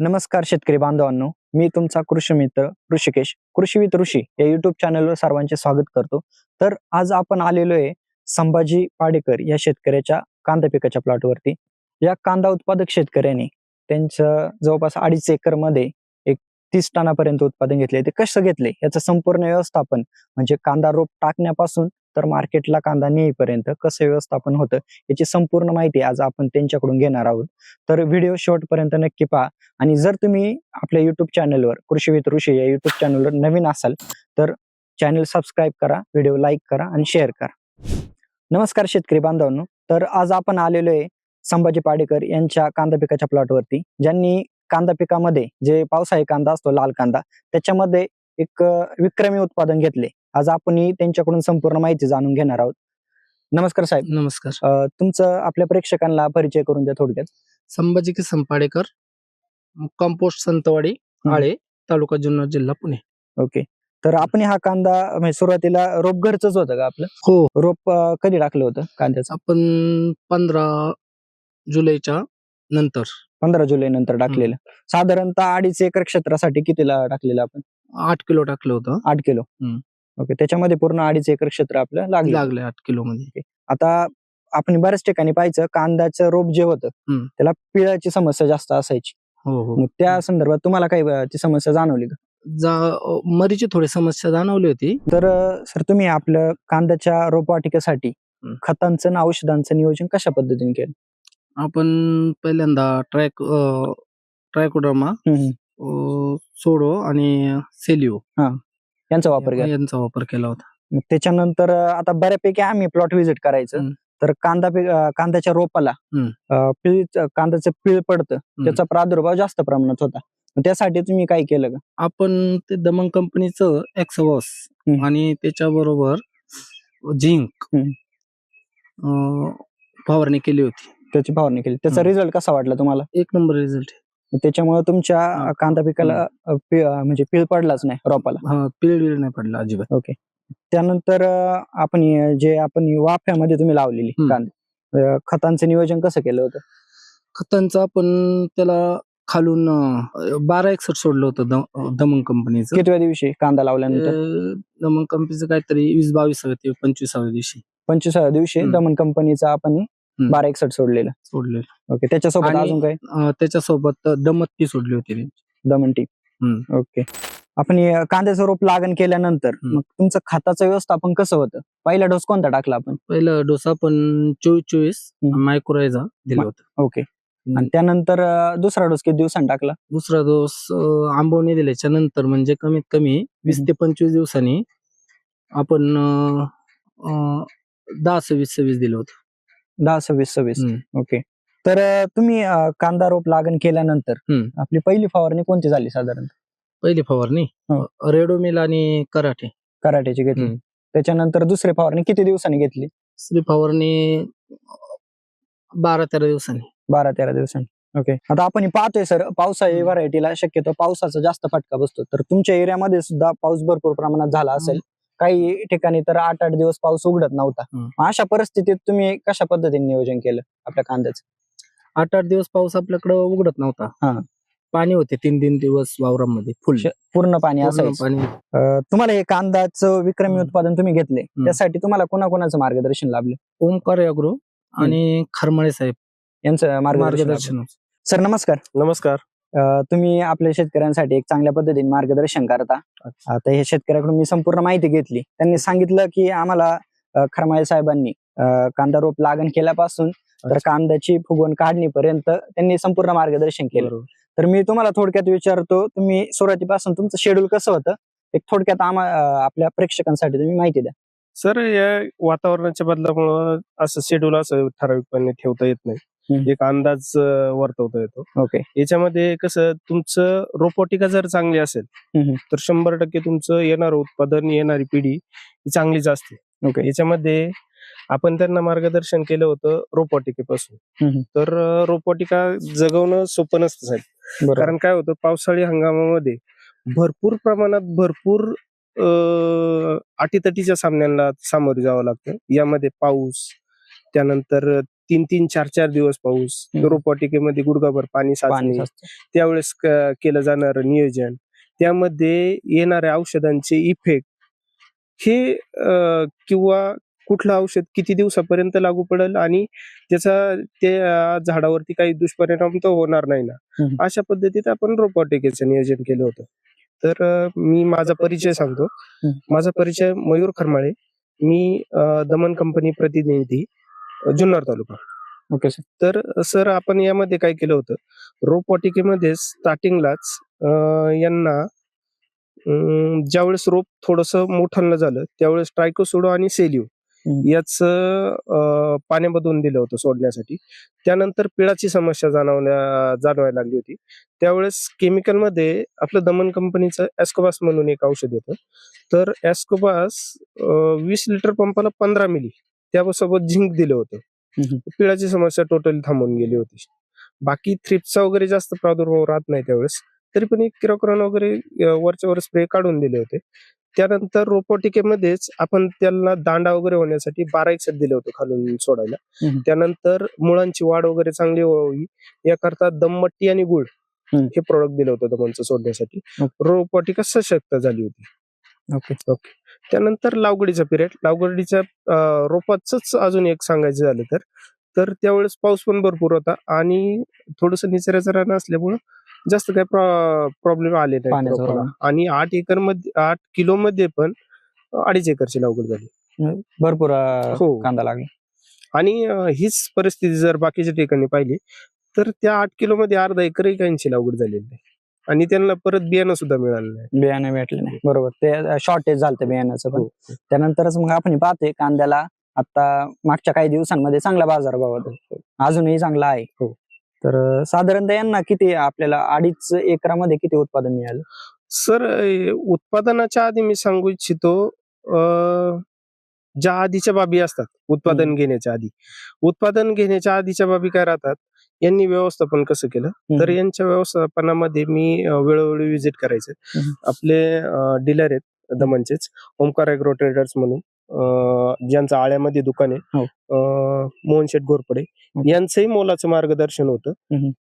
नमस्कार शेतकरी बांधवांनो मी तुमचा कृषी मित्र ऋषिकेश कृषीवित ऋषी या युट्यूब चॅनलवर सर्वांचे स्वागत करतो. तर आज आपण आलेलो आहे संभाजी पाडेकर या शेतकऱ्याच्या कांदा पिकाच्या प्लॉटवरती या कांदा उत्पादक शेतकऱ्याने त्यांचं जवळपास अडीच एकरमध्ये एक तीस टनापर्यंत उत्पादन घेतले ते कसं घेतले याचं संपूर्ण व्यवस्थापन म्हणजे कांदा रोप टाकण्यापासून तर मार्केटला कांदा नेईपर्यंत कसं व्यवस्थापन होतं याची संपूर्ण माहिती आज आपण त्यांच्याकडून घेणार आहोत. तर व्हिडिओ शेवटपर्यंत नक्की पहा. आणि जर तुम्ही आपल्या युट्यूब चॅनलवर कृषी विथ ऋषी या युट्यूब चॅनलवर नवीन असाल तर चॅनल सबस्क्राईब करा व्हिडिओ लाईक करा आणि शेअर करा. नमस्कार शेतकरी बांधवांनो. तर आज आपण आलेलो आहे संभाजी पाडेकर यांच्या कांदा पिकाच्या प्लॉटवरती ज्यांनी कांदा पिकामध्ये जे पावसाळी कांदा असतो लाल कांदा त्याच्यामध्ये एक विक्रमी उत्पादन घेतले. आज आपण त्यांच्याकडून संपूर्ण माहिती जाणून घेणार आहोत. नमस्कार साहेब. नमस्कार. अं, तुमचं आपल्या प्रेक्षकांना परिचय करून द्या थोडक्यात. संभाजी किसन पाडेकर कंपोस्ट संतवाडी आळे तालुका जुन्नर जिल्हा पुणे. ओके. तर आपण हा कांदा म्हणजे सुरुवातीला रोप घरच होतं का आपलं? हो. रोप अं, कधी टाकलं होतं कांद्याचं? आपण पंधरा जुलैच्या नंतर. पंधरा जुलै नंतर टाकलेलं. साधारणतः अडीच एकर क्षेत्रासाठी कितीला टाकलेलं आपण? आठ किलो टाकलं होतं. आठ किलो. हम्म. ओके त्याच्यामध्ये पूर्ण अडीच एकर क्षेत्र आपलं लागलं. लागले आठ किलो मध्ये आता आपण बऱ्याच ठिकाणी पाहायचं कांद्याचं रोप जे होतं हम्म. त्याला पिळाची समस्या जास्त असायची. हो हो. मग त्या संदर्भात तुम्हाला काही अं, ती समस्या जाणवली का? जा मरीची थोडी समस्या जाणवली होती. तर सर तुम्ही आपलं कांद्याच्या रोपवाटिकेसाठी. खतांचं आणि औषधांचं नियोजन कशा पद्धतीने केलं? आपण पहिल्यांदा ट्रॅक ट्रायकोडर्मा. सोडो आणि सेलिओ. यांचा वापर केला. यांचा वापर केला होता. मग त्याच्यानंतर आता बऱ्यापैकी आम्ही प्लॉट व्हिजिट करायचं. हम्म. तर कांदा अं, कांद्याच्या रोपाला हम्म. अं, पिळ कांद्याचं पिळ पडतं. त्याचा प्रादुर्भाव जास्त प्रमाणात होता. मग त्यासाठी तुम्ही काय केलं का आपण ते दमन कंपनीचं एक्सवॉस हम्म. आणि त्याच्याबरोबर झिंक हम्म. अं, फवारणी केली होती. त्याची फवारणी केली. त्याचा हम्म. रिझल्ट कसा वाटला तुम्हाला? एक नंबर रिझल्ट त्याच्यामुळे तुमच्या कांदा पिकाला अं, पि- अं, म्हणजे पिळ पडलाच नाही रोपाला. हा पिळ बिळ नाही पडला अजिबात. ओके. त्यानंतर अं, आपण हे- जे आपण ही वाफ्यामध्ये तुम्ही लावलेली हम्म. कांदे अं, खतांचं नियोजन कसं केलं होतं? खतांचं आपण त्याला खालून अं, बारा एकसठ सोडलं होतं दम- दमन कंपनीचं. कितव्या दिवशी कांदा लावल्यानंतर? अं, दमन कंपनीचं काहीतरी वीस बावीसाव्या ते पंचवीसाव्या दिवशी. पंचवीसाव्या दिवशी हम्म. दमन कंपनीचा आपण. बारा एकसठ सोडलेलं. सोडले ओके त्याच्यासोबत आणि- अजून काय? त्याच्यासोबत दमत्ती सोडली होती दमन टी हम्म. ओके आपण हे कांद्याचं रोप लागण केल्यानंतर हम्म. मग तुमचं खताचं व्यवस्थापन कसं होतं? पहिला डोस कोणता टाकला आपण? पहिला डोस आपण चोवीस चोवीस हम्म. मायक्रोरायझा दिला मा- होता. ओके आणि त्यानंतर अं, दुसरा डोस किती दिवसांनी टाकला? दुसरा डोस अं, आंबवणी दिल्याच्या नंतर म्हणजे कमीत कमी वीस. ते पंचवीस दिवसांनी आपण अं, अं, दहा सव्वीस सव्वीस दिलं होतं. दहा सव्वीस सव्वीस. हम्म. ओके तर अं, तुम्ही अं, कांदा रोप लागण केल्यानंतर हम्म. आपली पहिली फवारणी कोणती झाली साधारण? पहिली फवारणी? हो. रेडोमिल आणि कराटे. कराट्याची घेतली. हम्म. त्याच्यानंतर दुसरी फवारणी किती दिवसांनी घेतली? दुसरी फवारणी बारा तेरा दिवसांनी. बारा तेरा दिवसांनी. ओके आता आपण हे पाहतोय सर पावसाळी हम्म. व्हरायटीला शक्यतो पावसाचा जास्त फटका बसतो. तर तुमच्या एरियामध्ये सुद्धा पाऊस भरपूर प्रमाणात झाला असेल. काही ठिकाणी तर आठ आठ दिवस पाऊस उघडत नव्हता. अशा परिस्थितीत तुम्ही कशा पद्धतीने नियोजन केलं आपल्या कांद्याचं? आठ आठ दिवस पाऊस आपल्याकडे उघडत हा. नव्हता पाणी होते तीन तीन दिवस वावरामध्ये फुल. पूर्ण पाणी पूर्ण असायचं. पाणी. अं, तुम्हाला हे कांद्याचं विक्रमी. उत्पादन तुम्ही घेतले. त्यासाठी तुम्हाला कोणाकोणाचं मार्गदर्शन लाभले? ओमकार अग्रो आणि खरमाळे साहेब. यांचं मार्गदर्शन सर नमस्कार. नमस्कार. तुम्ही आपल्या शेतकऱ्यांसाठी एक चांगल्या पद्धतीने मार्गदर्शन करता. आता हे शेतकऱ्याकडून मी संपूर्ण माहिती घेतली. त्यांनी सांगितलं की आम्हाला अं, खरमाळे साहेबांनी कांदा रोप लागण केल्यापासून तर कांद्याची फुगवण काढणीपर्यंत त्यांनी संपूर्ण मार्गदर्शन केलं. तर मी तुम्हाला थोडक्यात विचारतो तुम्ही सुरुवातीपासून तुमचं शेड्यूल कसं होतं? एक थोडक्यात आम्हा आपल्या प्रेक्षकांसाठी तुम्ही माहिती द्या. सर या वातावरणाच्या बदलामुळं असं शेड्यूल असं ठराविकपणे ठेवता येत नाही. एक अंदाज वर्तवता येतो ओके. याच्यामध्ये कसं तुमचं रोपोटिका जर चांगली असेल. तर शंभर टक्के तुमचं येणारं उत्पादन येणारी पिढी ही चांगलीच असते. ओके. याच्यामध्ये आपण त्यांना मार्गदर्शन केलं होतं रोपोटिकेपासून. तर अं, रोपोटिका जगवणं सोपं नसतं साहेब. कारण काय होतं पावसाळी हंगामामध्ये भरपूर प्रमाणात भरपूर अटीतटीच्या सामन्यांना सामोरे जावं लागतं. यामध्ये पाऊस त्यानंतर तीन तीन चार चार दिवस पाऊस. रोपवाटिकेमध्ये गुडघाभर पाणी पाणी साचणे साचतं. त्यावेळेस क- केलं जाणारं नियोजन त्यामध्ये येणाऱ्या औषधांचे इफेक्ट हे अं, किंवा कुठलं औषध किती दिवसापर्यंत लागू पडेल आणि त्याचा त्या झाडावरती काही दुष्परिणाम तर होणार नाही ना. अशा पद्धतीत आपण रोपवाटिकेचं नियोजन केलं होतं तर अं, मी माझा परिचय सांगतो. माझा परिचय मयूर खरमाळे मी अं, दमन कंपनी प्रतिनिधी जुन्नर तालुका. Okay sir. तर सर आपण यामध्ये काय केलं होतं? रोपवाटिकेमध्ये स्टार्टिंगलाच यांना ज्यावेळेस रोप थोडस मोठं झालं त्यावेळेस ट्रायकोसोडो आणि हम्म. याच पाण्यामधून दिलं होतं सोडण्यासाठी. त्यानंतर पिळाची समस्या जाणवण्या जाणवायला लागली होती. त्यावेळेस केमिकलमध्ये आपलं दमन कंपनीचं ॲस्कोबास म्हणून एक औषध येतं. तर ॲस्कोबास वीस लिटर पंपाला पंधरा मिली. त्यासोबत झिंक दिलं होतं. पिळाची समस्या टोटली थांबून गेली होती. बाकी थ्रिप्सचा वगैरे जास्त प्रादुर्भाव राहत नाही त्यावेळेस. तरी पण एक किरोक्रॉन वगैरे अं, वरच्या वर स्प्रे काढून दिले होते. त्यानंतर रोपोटिकेमध्येच आपण त्यांना दांडा वगैरे होण्यासाठी बारा एक दिलं होतं खालून सोडायला. त्यानंतर मुळांची वाढ वगैरे चांगली व्हावी. याकरता दममट्टी आणि गुळ. हे प्रोडक्ट दिलं होतं दमनचं सोडण्यासाठी. ओके. रोपोटिका सशक्त झाली होती. ओके. त्यानंतर लावगडीचा पिरियड लावगडीच्या रोपाचंच अजून एक सांगायचं झालं तर तर त्यावेळेस पाऊस पण भरपूर होता आणि थोडस निचऱ्याचं रान असल्यामुळं जास्त काही प्रॉब्लेम आले नाही. आणि आठ एकरमध्ये आठ किलो मध्ये पण अडीच एकरची लागवड झाली. भरपूर हो. कांदा लागला. आणि हीच परिस्थिती जर बाकीच्या ठिकाणी पाहिली तर त्या आठ किलो मध्ये अर्धा एकरही काहींची लागवड झालेली नाही. आणि त्यांना परत बियाणं सुद्धा मिळालं नाही बियाणे भेटले नाही. बरोबर. ते शॉर्टेज झालं बियाण्याचं पण. हो. त्यानंतरच मग आपण पाहतोय कांद्याला आता मागच्या काही दिवसांमध्ये चांगला बाजारभाव होता. अजूनही चांगला आहे. हो. तर साधारणतः यांना किती आपल्याला अडीच एकरामध्ये किती उत्पादन मिळालं? सर उत्पादनाच्या आधी मी सांगू इच्छितो अं, ज्या आधीच्या बाबी असतात उत्पादन. घेण्याच्या आधी. उत्पादन घेण्याच्या आधीच्या बाबी काय राहतात? यांनी व्यवस्थापन कसं केलं तर. यांच्या व्यवस्थापनामध्ये मी वेळोवेळी व्हिजिट करायचं. आपले डीलर आहेत दमनचेच ओमकार ॲग्रो ट्रेडर्स म्हणून ज्यांचं आळ्यामध्ये दुकान आहे हो. मोहन शेठ घोरपडे. यांचंही मोलाचं मार्गदर्शन होतं.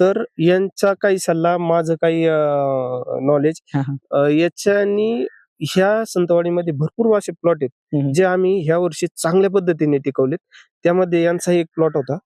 तर यांचा काही सल्ला माझं काही नॉलेज. याच्यानी ह्या संतवाडीमध्ये भरपूर असे प्लॉट आहेत. जे आम्ही ह्या वर्षी चांगल्या पद्धतीने टिकवलेत त्यामध्ये यांचा एक प्लॉट होता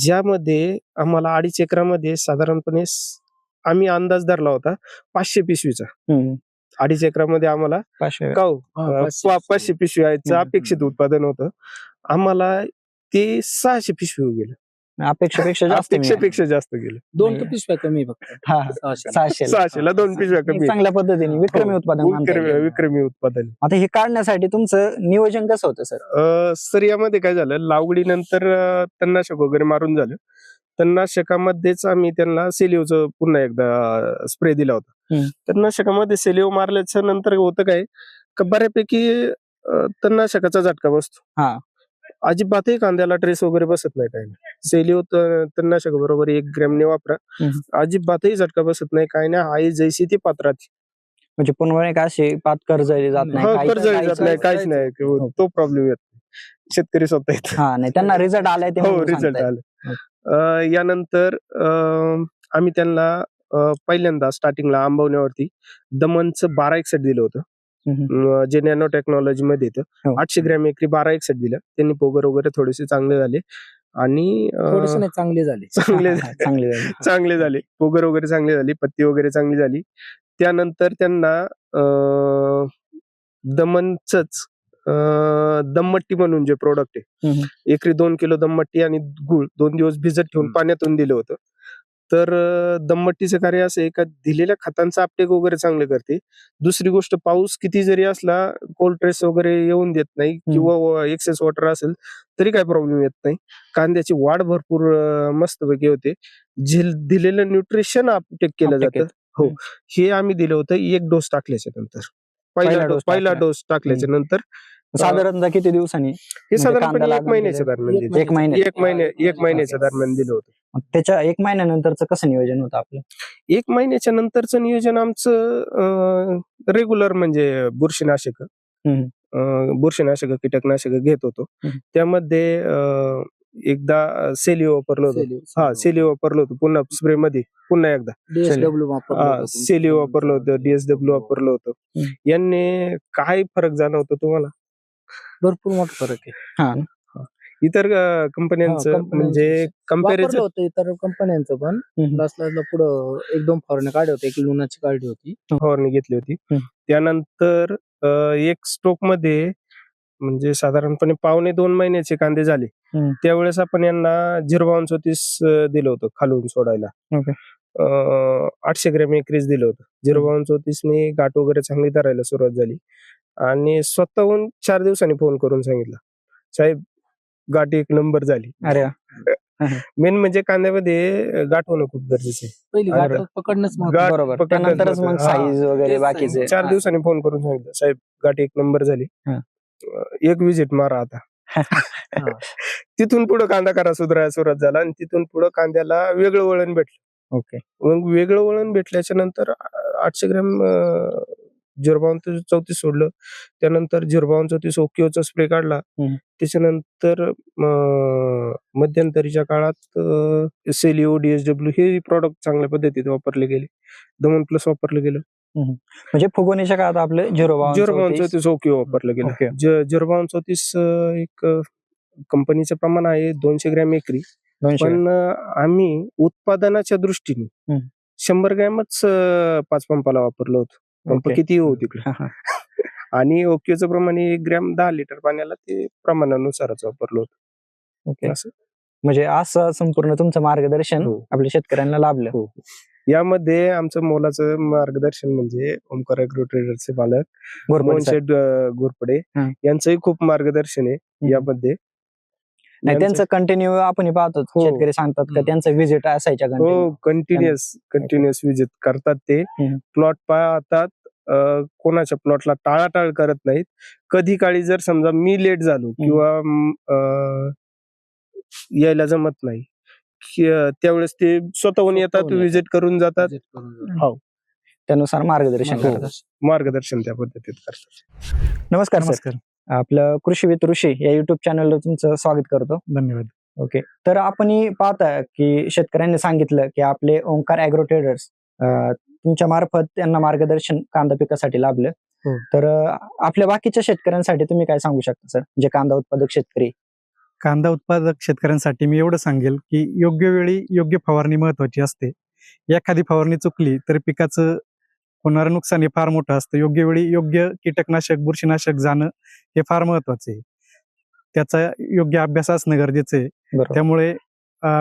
ज्यामध्ये आम्हाला अडीच एकरामध्ये साधारणपणे स- आम्ही अंदाज धरला होता पाचशे पिशवीचा. हम्म. अडीच एकरामध्ये आम्हाला पाचशे. काऊ अं, पाचशे पा- पाचशे पिशव्याचं हम्म. अपेक्षित उत्पादन होतं. आम्हाला ते सहाशे पिशवी गेलं. अपेक्षेपेक्षा जास्त. अपेक्षेपेक्षा जास्त गेलं दोन नाही. पिशव्या कमी फक्त हा. सहाशे. सहाशे सहाशेला दोन पिशव्या कमी चांगल्या पद्धतीने विक्रमी हो, उत्पादन विक्रमी येईल. विक्रमी उत्पादन आता हे काढण्यासाठी तुमचं नियोजन कसं होतं सर अ, सर यामध्ये काय झालं लावगडीनंतर अ, तणनाशक वगैरे मारून झालं तणनाशकामध्येच आम्ही त्यांना सेलिओचं पुन्हा एकदा स्प्रे दिला होता हम्म. तणनाशकामध्ये सेलिओ मारल्याच्या नंतर होतं काय का बऱ्यापैकी अ, तणनाशकाचा झटका बसतो हा. अजिबातही कांद्याला ट्रेस वगैरे बसत नाही काय नाही. सेलिओ तणनाशक बरोबर एक ग्रॅमने वापरा. अजिबातही झटका बसत नाही काय नाही. आई जैसी ती पात्रात म्हणजे पुन्हा एक अशी पात कर्जली जात नाही. काही- कर्ज जात नाही काहीच नाही. हो. तो प्रॉब्लेम येत नाही. शेतकरी स्वतः येत नाही त्यांना रिझल्ट आलाय ते हो रिझल्ट. आलं. यानंतर आम्ही त्यांना पहिल्यांदा स्टार्टिंगला आंबवण्यावरती दमनचं बारा एक सेट दिलं होतं. जे नॅनो टेक्नॉलॉजी मध्ये येतं. हो. आठशे ग्रॅम एकरी बारा एक सेट दिलं. त्यांनी पोगर वगैरे थोडेसे चांगले झाले. आणि चांगले झाले. चांगले चांगली झाली. चांगले झाले. पोगर वगैरे चांगली झाली. पत्ती वगैरे चांगली झाली. त्यानंतर त्यांना अं, दममट्टी म्हणून जे प्रोडक्ट आहे. एकरी दोन किलो दममट्टी आणि गुळ दोन दिवस भिजत ठेवून. पाण्यातून दिलं होतं. तर अं, दममट्टीचं कार्य असं आहे का दिलेल्या खतांचा अपटेक वगैरे चांगले करते. दुसरी गोष्ट पाऊस किती जरी असला कोल्ड ट्रेस वगैरे येऊन देत नाही किंवा एक्सेस वॉटर असेल तरी काय प्रॉब्लेम येत नाही. कांद्याची वाढ भरपूर मस्तपैकी होते. दिलेलं न्यूट्रिशन अपटेक केलं जातं. हो. हे. आम्ही दिलं होतं एक डोस टाकल्याच्या नंतर पहिला डोस पहिला. डोस टाकल्याच्या नंतर साधारणतः किती दिवसांनी? हे म्हणजे कांदा साधारणपणे एक महिन्याच्या केलं. दरम्यान एक दिलं एक महिने एक महिने एक महिन्याच्या दरम्यान दिलं होतं. मग त्याच्या एक महिन्यानंतरच कसं नियोजन होतं आपलं? एक महिन्याच्या नंतरचं नियोजन आमचं रेग्युलर म्हणजे बुरशीनाशक. हम्म. बुरशीनाशक कीटकनाशक घेत होतो. हम्म. त्यामध्ये अं, एकदा सेली वापरलं होतं. हा सेली वापरलं होतं. पुन्हा स्प्रे मध्ये पुन्हा एकदा. हा, सेली वापरलं होतं डीएसडब्ल्यू वापरलं होतं. हम्म. यांनी काय फरक जाणवतो तुम्हाला? भरपूर मोठा फरक आहे. इतर अं, कंपन्यांचं हा, म्हणजे वापरलं होतं इतर कंपन्यांचं पण. हम्म. लास्टला पुढं एक दोन फवारण्या काढल्या होत्या एक लुनाची काढली होती. फवारणी घेतली होती. हम्म. त्यानंतर अं, एक स्टोकमध्ये म्हणजे साधारणपणे पावणे दोन महिन्याचे कांदे झाले. हम्म. त्यावेळेस आपण यांना झिरो चौतीस दिलं होतं खालून सोडायला. Okay. अं, आठशे ग्रॅम एकरीच दिलं होतं. झिरो चौतीसने गाठ वगैरे चांगली धरायला सुरुवात झाली. आणि स्वतःहून चार दिवसांनी फोन करून सांगितलं साहेब गाठ एक नंबर झाली अरे. मेन म्हणजे कांद्यामध्ये गाठ होणं खूप गरजेचं आहे पहिली अरे. गाठ पकडणंच महत्त्वाचं. गाठ बरोबर पकडण्यात त्यानंतरच मग महत्त्वाचं. साईज वगैरे तेच बाकीचे. चार. दिवसांनी फोन करून सांगितलं साहेब गाठ एक नंबर झाली हा. अं, एक विजिट मारा आता हा. तिथून पुढे कांदा करा सुधारायला सुरुवात झाला आणि तिथून पुढे कांद्याला वेगळं वळण भेटलं ओके मग वेगळं वळण भेटल्याच्या नंतर आ- आठशे ग्रॅम झिरो चौतीस सोडलं त्यानंतर झिरो चौतीस ओकिओचा स्प्रे काढला हम्म. त्याच्यानंतर मध्यंतरीच्या काळात सेलिओ डीएसडब्ल्यू हे प्रॉडक्ट चांगल्या पद्धतीत वापरले गेले दमन प्लस वापरलं गेलं म्हणजे फुगवणीच्या काळात आपलं झिरो बावन झिरो चौतीस. चौतीस ओकिओ वापरलं ओके. गेलं झिरो चौतीस अं, एक अं, कंपनीचं प्रमाण आहे दोनशे ग्रॅम एकरी दोनशे पण अं, आम्ही उत्पादनाच्या दृष्टीने हम्म. शंभर ग्रॅमच अं, पाच पंपाला वापरलं होतं ओके. किती हो तिकडे हा, हा. आणि ओकेचं प्रमाण एक ग्रॅम दहा लिटर पाण्याला ते प्रमाणानुसारच वापरलं होतं ओके असं म्हणजे असं संपूर्ण तुमचं मार्गदर्शन हो. आपल्या शेतकऱ्यांना लाभलं हो यामध्ये आमचं मोलाचं मार्गदर्शन म्हणजे ओमकार अॅग्रो ट्रेडरचे मालक गोरपडे मोहन साहेब. शेठ अं, घोरपडे हं. यांचंही खूप मार्गदर्शन आहे यामध्ये नाही यांचं- त्यांचं कंटिन्यू आपण पाहतो हो. शेतकरी सांगतात का. त्यांचं व्हिजिट असायच्या हो कंटिन्यू कंटिन्युअस कंटिन्युअस विजिट करतात ते. प्लॉट पाहतात कोणाच्या प्लॉटला टाळाटाळ करत नाहीत. कधी काळी जर समजा मी लेट झालो किंवा यायला जमत नाही त्यावेळेस ते स्वतःहून येतात स्वतःहून विजिट करून जातात. जातात. त्यानुसार मार्गदर्शन हो. करतात. मार्गदर्शन त्या पद्धतीत करतात. नमस्कार. नमस्कार. आपलं कृषी विथ ऋषी या युट्यूब चॅनलवर तुमचं स्वागत करतो. धन्यवाद. ओके तर आपण ही पाहता की शेतकऱ्यांनी सांगितलं की आपले ओंकार अॅग्रो ट्रेडर्स तुमच्या मार्फत त्यांना मार्गदर्शन कांदा पिकासाठी लाभलं. हो. तर आपल्या बाकीच्या शेतकऱ्यांसाठी तुम्ही काय सांगू शकता सर? जे कांदा उत्पादक शेतकरी. कांदा उत्पादक शेतकऱ्यांसाठी मी एवढं सांगेल की योग्य वेळी योग्य फवारणी महत्वाची असते. एखादी फवारणी चुकली तर पिकाचं होणारं नुकसान हे फार मोठं असतं. योग्य वेळी योग्य कीटकनाशक बुरशीनाशक जाणं हे फार महत्वाचं आहे. त्याचा योग्य अभ्यास असणं गरजेचं आहे. त्यामुळे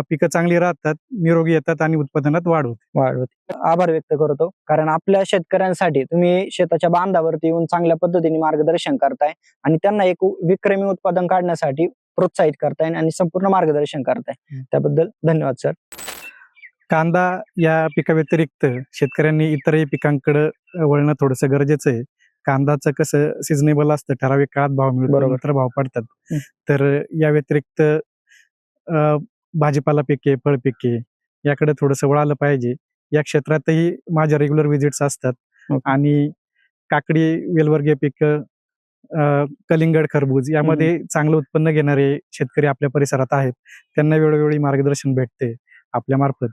पिकं चांगली राहतात निरोगी येतात आणि उत्पादनात वाढ होते. वाढवत आभार व्यक्त करतो. कारण आपल्या शेतकऱ्यांसाठी तुम्ही शेताच्या बांधावरती येऊन चांगल्या पद्धतीने मार्गदर्शन करताय आणि त्यांना एक विक्रमी उत्पादन काढण्यासाठी प्रोत्साहित करताय आणि संपूर्ण मार्गदर्शन करताय. त्याबद्दल धन्यवाद सर. कांदा या पिकाव्यतिरिक्त शेतकऱ्यांनी इतरही पिकांकडे वळणं थोडंसं गरजेचं आहे. कांदाचं कसं सिजनेबल असतं ठराविक काळात भाव मिळतो बरोबर. नंतर भाव पडतात. तर या व्यतिरिक्त भाजीपाला पिके फळ पिके याकडे थोडंसं वळालं पाहिजे. या क्षेत्रातही माझ्या रेग्युलर विजिट्स असतात. आणि काकडी वेलवर्गीय पिकं कलिंगड खरबूज यामध्ये चांगलं उत्पन्न घेणारे शेतकरी आपल्या परिसरात आहेत. त्यांना वेळोवेळी मार्गदर्शन भेटते आपल्या मार्फत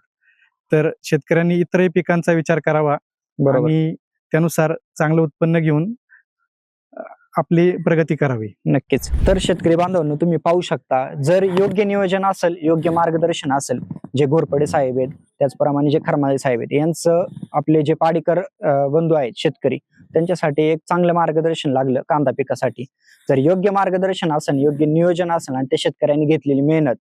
तर शेतकऱ्यांनी इतरही पिकांचा विचार करावा आणि त्यानुसार चांगलं उत्पन्न घेऊन आपली प्रगती करावी. नक्कीच. तर शेतकरी बांधवांनो तुम्ही पाहू शकता जर योग्य नियोजन असेल योग्य मार्गदर्शन असेल जे घोरपडे साहेब आहेत त्याचप्रमाणे जे खरमाळे साहेब आहेत यांचं आपले जे पाडीकर बंधू आहेत शेतकरी त्यांच्यासाठी एक चांगलं मार्गदर्शन लागलं कांदा पिकासाठी. जर योग्य मार्गदर्शन असेल योग्य नियोजन असेल आणि त्या शेतकऱ्यांनी घेतलेली मेहनत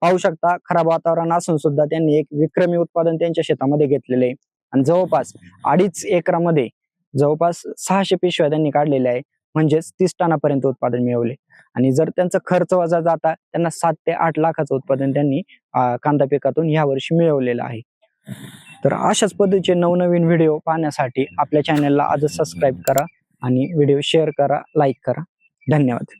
पाहू शकता खराब वातावरण असून सुद्धा त्यांनी एक विक्रमी उत्पादन त्यांच्या शेतामध्ये घेतलेले आहे. आणि जवळपास अडीच एकरामध्ये जवळपास सहाशे पिशव्या त्यांनी काढलेल्या आहे. म्हणजेच तीस टनापर्यंत उत्पादन मिळवले. आणि जर त्यांचा खर्च वजा जाता त्यांना सात ते आठ लाखाचं उत्पादन त्यांनी कांदा पिकातून या वर्षी मिळवलेलं आहे. तर अशाच पद्धतीचे नवनवीन व्हिडिओ पाहण्यासाठी आपल्या चॅनलला आजच सबस्क्राईब करा आणि व्हिडिओ शेअर करा लाईक करा. धन्यवाद.